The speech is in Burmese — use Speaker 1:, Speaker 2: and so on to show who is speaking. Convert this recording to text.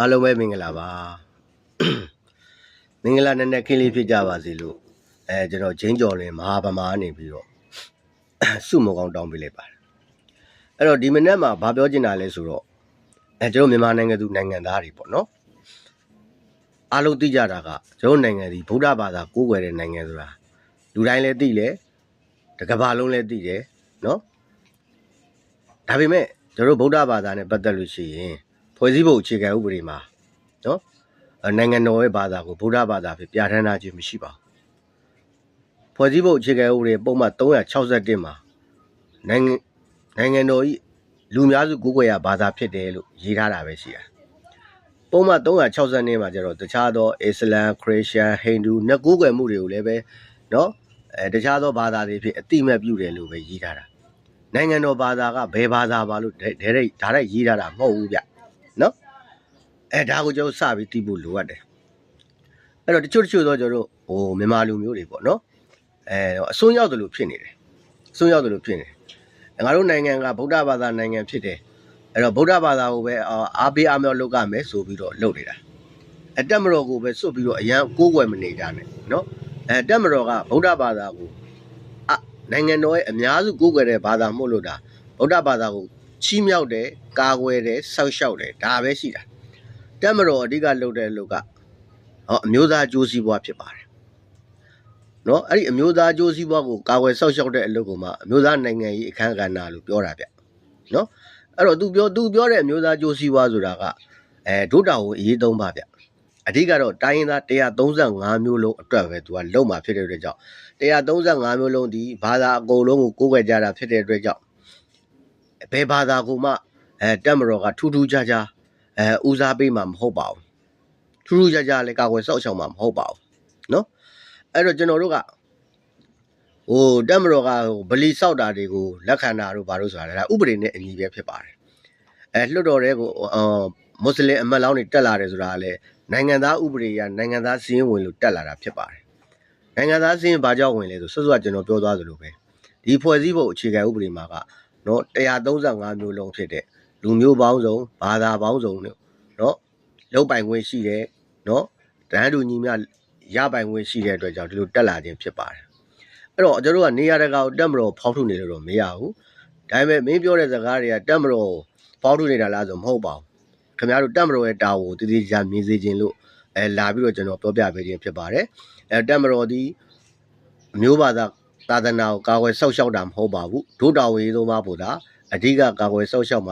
Speaker 1: အားလုံးပဲမင်္ဂလာပါမင်္ဂလာနည်းနည်းခင်းလေးဖြစ်ကြပါစေလို့အဲကျွန်တော်ဂျင်းကျော်လင်းမဟာဗမာနေပြီးတော့စုမကောင်းတောင်းပေးလိုက်ပါတယ်အဲ့တော့ဒီမနေ့မှာဘာပြောချင်တာလဲဆိုတော့အဲကျွန်တော်မြန်မာနိုင်ငံသူနိုင်ငံသားတွေပေါ့နော်အားလုံးသိကြတာကကျွန်တော်နိုင်ငံဒီဗုဒ္ဓဘာသာကိုးကွယ်တဲ့နိုင်ငံဆိုတာလူတိုင်းလည်းသိတယ်တစ်ကမ္ဘာလုံးလည်းသိတယ်နော်ဒါပေမဲ့ကျွန်တော်ဗုဒ္ဓဘာသာနဲ့ပတ်သက်လို့ရှိရင် ဖွဲ့စည်းပုံအခြေခံဥပဒေမှာနော်အဲနိုင်ငံတော်ရဲ့ဘာသာကိုဗုဒ္ဓဘာသာဖြစ်ပြဋ္ဌာန်းထားခြင်းမရှိပါဘူးဖွဲ့စည်းပုံအခြေခံဥပဒေပုံမှန်361မှာနိုင်ငံနိုင်ငံတော်ဤလူများစုကိုးကွယ်ရဘာသာဖြစ်တယ်လို့ရေးထားတာပဲရှိတာပုံမှန်362မှာကျတော့တခြားသောအစ္စလမ်ခရစ်ယာန်ဟိန္ဒူနှစ်ကိုးကွယ်မှုတွေကိုလည်းပဲနော်အဲတခြားသောဘာသာတွေဖြစ်အတိအမဲ့ပြုတယ်လို့ပဲရေးထားတာနိုင်ငံတော်ဘာသာကဘယ်ဘာသာပါလို့ဒဲဒဲဒါရိုက်ရေးထားတာမဟုတ်ဘူးဗျ နော်အဲဒါကိုကျွန်တော်စပြီးသိဖို့လိုအပ်တယ်အဲ့တော့တချို့တချို့တော့ကျွန်တော်တို့ဟိုမြန်မာလူမျိုးတွေပေါ့နော်အဲအစွန်းရောက်တယ်လို့ဖြစ်နေတယ်အစွန်းရောက်တယ်လို့ဖြစ်နေတယ်ငါတို့နိုင်ငံကဗုဒ္ဓဘာသာနိုင်ငံဖြစ်တယ်အဲ့တော့ဗုဒ္ဓဘာသာကိုပဲအားပေးအားမြောက်လုပ်ရမယ်ဆိုပြီးတော့လုပ်နေတာအတက်မတော်ကိုပဲစွတ်ပြီးတော့အရန်ကိုးကွယ်မနေကြနဲ့နော်အဲတက်မတော်ကဗုဒ္ဓဘာသာကိုအနိုင်ငံတော်ရဲ့အများစုကိုးကွယ်တဲ့ဘာသာမှုလို့တာဗုဒ္ဓဘာသာကို ချီးမြှောက်တယ်ကာကွယ်တယ်ဆောက်ရှောက်တယ်ဒါပဲရှိတာတက်မတော်အဓိကလုပ်တဲ့လူကဟောအမျိုးသားအကျိုးစီးပွားဖြစ်ပါတယ်နော်အဲ့ဒီအမျိုးသားအကျိုးစီးပွားကိုကာကွယ်ဆောက်ရှောက်တဲ့အလုပ်ကမှအမျိုးသားနိုင်ငံရေးအခမ်းကဏ္ဍလို့ပြောတာဗျနော်အဲ့တော့ तू ပြော तू ပြောတဲ့အမျိုးသားအကျိုးစီးပွားဆိုတာကအဲဒုတာကိုအရေးသုံးပါဗျအဓိကတော့တိုင်းရင်းသား135မျိုးလုံးအတွက်ပဲ तू ကလုံမှာဖြစ်တဲ့အတွက်ကြောင့်135မျိုးလုံးဒီဘာသာအကုန်လုံးကိုကိုးကွယ်ကြတာဖြစ်တဲ့အတွက်ကြောင့် ဘယ်ဘာသာကိုမှအဲတက်မတော်ကထူးထူးခြားခြားအဲဦးစားပေးမှာမဟုတ်ပါဘူးထူးထူးခြားခြားလည်းကာကွယ်စောင့်ရှောက်မှာမဟုတ်ပါဘူးเนาะအဲ့တော့ကျွန်တော်တို့ကဟိုတက်မတော်ကဟိုဗလီစောက်တာတွေကိုလက်ခံတာတို့ဘာလို့ဆိုတာလဲဒါဥပဒေနဲ့အညီပဲဖြစ်ပါတယ်အဲလွှတ်တော်တွေကိုအော်မွတ်စလင်အမတ်လောင်းတွေတက်လာတယ်ဆိုတာကလည်းနိုင်ငံသားဥပဒေအရနိုင်ငံသားစည်းရင်းဝင်လို့တက်လာတာဖြစ်ပါတယ်နိုင်ငံသားစည်းရင်းဘာကြောင့်ဝင်လဲဆိုဆွတ်ဆွတ်ကျွန်တော်ပြောသွားသလိုပဲဒီဖွဲ့စည်းပုံအခြေခံဥပဒေမှာက နော်135မျိုးလုံးဖြစ်တဲ့လူမျိုးပေါင်းစုံဘာသာပေါင်းစုံနဲ့နော်လောက်ပိုင်ခွင့်ရှိတယ်နော်တန်းတူညီမျှရပိုင်ခွင့်ရှိတဲ့အတွက်ကြောင့်ဒီလိုတက်လာခြင်းဖြစ်ပါတယ်အဲ့တော့ကျွန်တော်တို့ကနေရာတကာကိုတက်မတော်ဖောက်ထုတ်နေလို့တော့မရဘူးဒါပေမဲ့မင်းပြောတဲ့စကားတွေကတက်မတော်ဖောက်ထုတ်နေတာလားဆိုမဟုတ်ပါဘူးခင်ဗျားတို့တက်မတော်ရဲ့တာဝန်ကိုတည်တည်ကြမြင်စေခြင်းလို့အဲလာပြီးတော့ကျွန်တော်ပြောပြပေးခြင်းဖြစ်ပါတယ်အဲတက်မတော်ဒီအမျိုးဘာသာ သာသနာကိုကာကွယ်ဆောက်ရှောက်တာမဟုတ်ပါဘူးဒုတာဝေသုံးပါဖို့ဒါအဓိကကာကွယ်ဆောက်ရှောက်မှာ